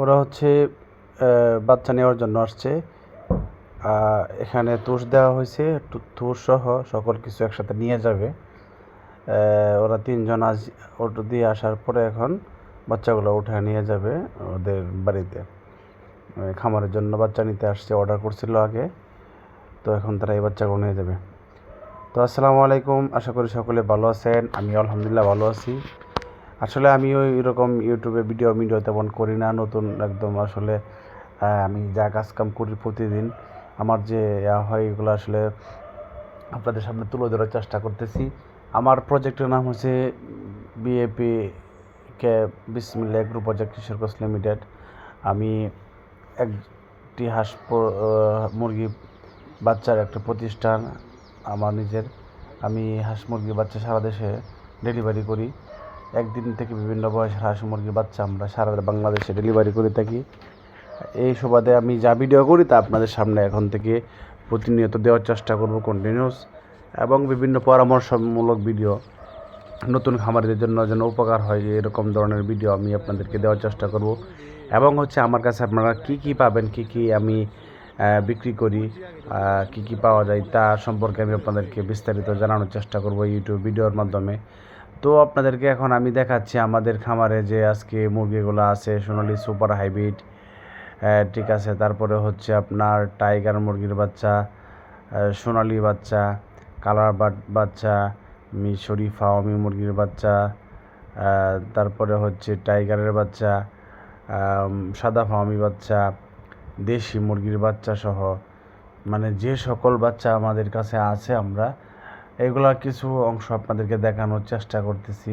ওরা হচ্ছে বাচ্চা নেওয়ার জন্য আসছে। এখানে তুষ দেওয়া হয়েছে। তুষ সহ সকল কিছু একসাথে নিয়ে যাবে। ওরা তিনজন আজ অটো দিয়ে আসার পরে এখন বাচ্চাগুলো উঠে নিয়ে যাবে ওদের বাড়িতে। খামারের জন্য বাচ্চা নিতে আসছে অর্ডার করছিল আগে। তো এখন তারা এই বাচ্চাগুলো নিয়ে যাবে। তো আসসালামু আলাইকুম। আশা করি সকলে ভালো আছেন। আমি আলহামদুলিল্লাহ ভালো আছি। আসলে আমি ওই এরকম ইউটিউবে ভিডিও ভিডিও তেমন করি না, নতুন একদম আসলে আমি যা কাজ কাম করি প্রতিদিন, আমার যে হয় এগুলো আসলে আপনাদের সামনে তুলে ধরার চেষ্টা করতেছি। আমার প্রজেক্টের নাম হচ্ছে বিএপি কে বিসমিল্লা এগ্রো প্রজেক্ট কিশোর কোচ লিমিটেড আমি একটি হাঁস মুরগি বাচ্চার একটা প্রতিষ্ঠান, আমার নিজের। আমি হাঁস মুরগি বাচ্চা সারা দেশে ডেলিভারি করি। একদিন থেকে বিভিন্ন বয়সের হাঁস মুরগির বাচ্চা আমরা সারা বাংলাদেশে ডেলিভারি করে থাকি। এই সুবাদে আমি যা ভিডিও করি তা আপনাদের সামনে এখন থেকে প্রতিনিয়ত দেওয়ার চেষ্টা করব কন্টিনিউস এবং বিভিন্ন পরামর্শমূলক ভিডিও নতুন খামারিদের জন্য যেন উপকার হয় এরকম ধরনের ভিডিও আমি আপনাদেরকে দেওয়ার চেষ্টা করব। এবং হচ্ছে আমার কাছে আপনারা কি কি পাবেন, কি কি আমি বিক্রি করি কি কি পাওয়া যায় তা সম্পর্কে আমি আপনাদেরকে বিস্তারিত জানানোর চেষ্টা করব ইউটিউব ভিডিওর মাধ্যমে। তো আপনাদেরকে এখন আমি দেখাচ্ছি আমাদের খামারে যে আজকে মুরগিগুলো আছে, সোনালি সুপার হাইব্রিড ঠিক আছে। তারপরে হচ্ছে আপনার টাইগার মুরগির বাচ্চা সোনালি বাচ্চা, কালার বাচ্চা, মিশরি ফাওয়ামি মুরগির বাচ্চা তারপরে হচ্ছে টাইগারের বাচ্চা সাদা ফাওয়ামি বাচ্চা, দেশি মুরগির বাচ্চা সহ মানে যে সকল বাচ্চা আমাদের কাছে আছে আমরা এগুলা কিছু অংশ আপনাদেরকে দেখানোর চেষ্টা করতেছি।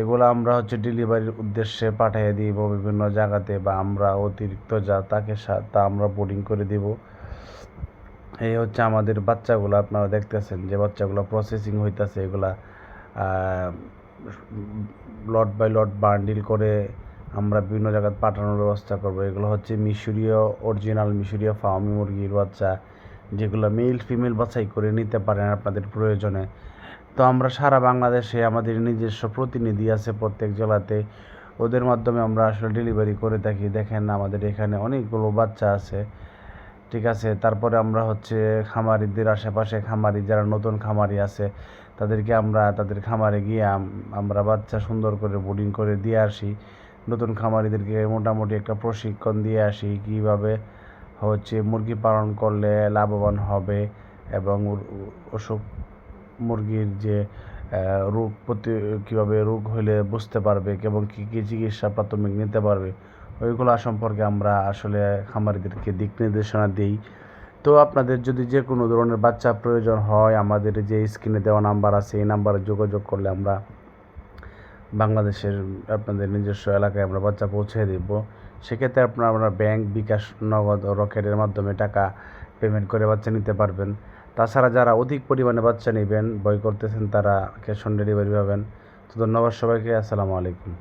এগুলো আমরা হচ্ছে ডেলিভারির উদ্দেশ্যে পাঠিয়ে দিব বিভিন্ন জায়গাতে বা আমরা অতিরিক্ত যা তাকে তা আমরা বোর্ডিং করে দিব। এই হচ্ছে আমাদের বাচ্চাগুলো, আপনারা দেখতেছেন যে বাচ্চাগুলো প্রসেসিং হইতেছে এগুলা লট বাই লট বান্ডিল করে আমরা বিভিন্ন জায়গায় পাঠানোর ব্যবস্থা করব। এগুলো হচ্ছে মিশরীয় অরিজিনাল মিশরীয় ফার্মি মুরগির বাচ্চা যেগুলো মেল ফিমেল বাছাই করে নিতে পারেন আপনাদের প্রয়োজনে। তো আমরা সারা বাংলাদেশে আমাদের নিজস্ব প্রতিনিধি আছে প্রত্যেক জেলাতে। ওদের মাধ্যমে আমরা আসলে ডেলিভারি করে থাকি। দেখেন আমাদের এখানে অনেকগুলো বাচ্চা আছে। ঠিক আছে? তারপরে আমরা হচ্ছে খামারিদের আশেপাশে খামারি, যারা নতুন খামারি আছে, তাদেরকে আমরা তাদের খামারে গিয়ে আমরা বাচ্চা সুন্দর করে বোর্ডিং করে দিয়ে আসি। নতুন খামারিদেরকে মোটামুটি একটা প্রশিক্ষণ দিয়ে আসি কীভাবে হচ্ছে মুরগি পালন করলে লাভবান হবে এবং অসুখ মুরগির যে রোগ প্রতি, কীভাবে রোগ হলে বুঝতে পারবে এবং কী কী চিকিৎসা প্রাথমিক নিতে পারবে, ওইগুলো সম্পর্কে আমরা আসলে খামারিদেরকে দিক নির্দেশনা দিই। তো আপনাদের যদি যে কোনো ধরনের বাচ্চা প্রয়োজন হয়, আমাদের যে স্ক্রিনে দেওয়া নাম্বার আছে, এই নাম্বারে যোগাযোগ করলে আমরা বাংলাদেশের আপনাদের নিজস্ব এলাকায় আমরা বাচ্চা পৌঁছে দেব। সেক্ষেত্রে আপনারা আপনার ব্যাংক বিকাশ, নগদ ও রকেটের মাধ্যমে টাকা পেমেন্ট করে বাচ্চা নিতে পারবেন। তাছাড়া যারা অধিক পরিমাণে বাচ্চা নেবেন, বই করতেছেন, তারা ক্যাশ অন ডেলিভারি পাবেন। তো ধন্যবাদ সবাইকে, আসসালামু আলাইকুম।